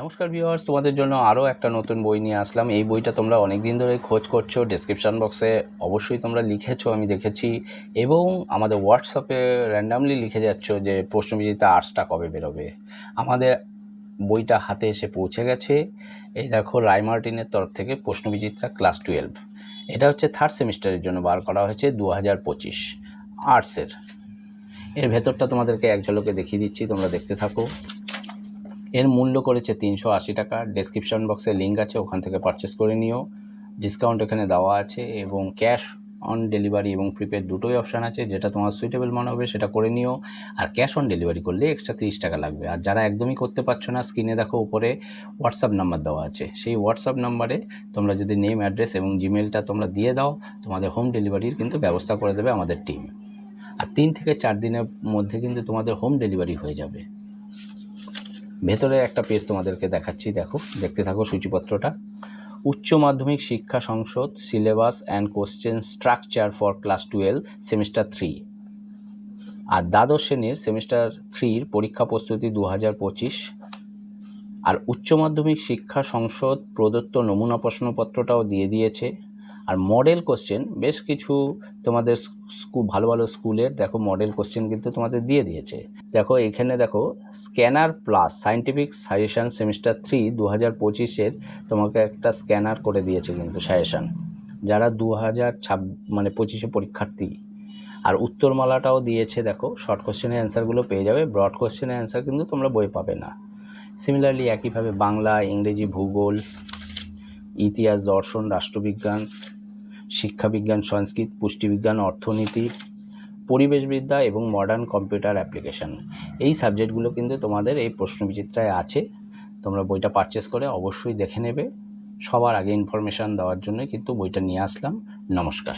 নমস্কার ভিউয়ার্স, তোমাদের জন্য আরও একটা নতুন বই নিয়ে আসলাম। এই বইটা তোমরা অনেক দিন ধরে খোঁজ করছ ডেসক্রিপশন বক্সে অবশ্যই তোমরা লিখেছো, আমি দেখেছি। এবং আমাদের হোয়াটসঅ্যাপে র্যান্ডামলি লিখে যাচ্ছ যে প্রশ্নবিজিতা আর্টসটা কবে বেরোবে। আমাদের বইটা হাতে এসে পৌঁছে গেছে। এই দেখো রায়মার্টিনের তরফ থেকে প্রশ্নবিজিতা ক্লাস টুয়েলভ এটা হচ্ছে থার্ড সেমিস্টারের জন্য বার করা হয়েছে দু হাজার পঁচিশ আর্টসের। এর ভেতরটা তোমাদেরকে এক ঝলকে দেখিয়ে দিচ্ছি, তোমরা দেখতে থাকো। এর মূল্য করেছে তিনশো আশি টাকা। ডেসক্রিপশন বক্সে লিঙ্ক আছে, ওখান থেকে পারচেস করে নিও। ডিসকাউন্ট এখানে দেওয়া আছে এবং ক্যাশ অন ডেলিভারি এবং প্রিপেড দুটোই অপশান আছে। যেটা তোমার সুইটেবল মনে হবে সেটা করে নিও। আর ক্যাশ অন ডেলিভারি করলে এক্সট্রা তিরিশ টাকা লাগবে। আর যারা একদমই করতে পারছ না স্ক্রিনে দেখো উপরে হোয়াটসঅ্যাপ নাম্বার দেওয়া আছে। সেই হোয়াটসঅ্যাপ নাম্বারে তোমরা যদি নেম অ্যাড্রেস এবং জিমেলটা তোমরা দিয়ে দাও, তোমাদের হোম ডেলিভারির কিন্তু ব্যবস্থা করে দেবে আমাদের টিম আর তিন থেকে চার দিনের মধ্যে কিন্তু তোমাদের হোম ডেলিভারি হয়ে যাবে। ভেতরে একটা পেজ তোমাদেরকে দেখাচ্ছি, দেখো, দেখতে থাকো সূচিপত্রটা। Uchcha Madhyamik Shiksha Sansad syllabus and question structure for class twelve semester three আর দ্বাদশ শ্রেণির সেমিস্টার থ্রির পরীক্ষা প্রস্তুতি দু হাজার পঁচিশ। আর উচ্চ মাধ্যমিক শিক্ষা সংসদ প্রদত্ত নমুনা প্রশ্নপত্রটাও দিয়ে দিয়েছে। আর মডেল কোশ্চেন বেশ কিছু তোমাদের স্কুল ভালো ভালো স্কুলের দেখো মডেল কোশ্চেন কিন্তু তোমাদের দিয়ে দিয়েছে। দেখো এখানে দেখো scanner plus scientific suggestion semester three দু হাজার পঁচিশের তোমাকে একটা স্ক্যানার করে দিয়েছে কিন্তু সাজেশান যারা দু হাজার ছাব মানে পঁচিশে পরীক্ষার্থী। আর উত্তরমালাটাও দিয়েছে দেখো শর্ট কোশ্চেনের অ্যান্সারগুলো পেয়ে যাবে ব্রড কোশ্চেনের অ্যান্সার কিন্তু তোমরা বই পাবে না। সিমিলারলি একইভাবে বাংলা, ইংরেজি, ভূগোল, ইতিহাস, দর্শন, রাষ্ট্রবিজ্ঞান শিক্ষাবিজ্ঞান, সংস্কৃত, পুষ্টিবিজ্ঞান, অর্থনীতি, পরিবেশবিদ্যা এবং মডার্ন কম্পিউটার অ্যাপ্লিকেশন এই সাবজেক্টগুলো কিন্তু তোমাদের এই প্রশ্নবিচিত্রায় আছে। তোমরা বইটা পারচেস করে অবশ্যই দেখে নেবে। সবার আগে ইনফরমেশান দেওয়ার জন্য কিন্তু বইটা নিয়ে আসলাম। নমস্কার।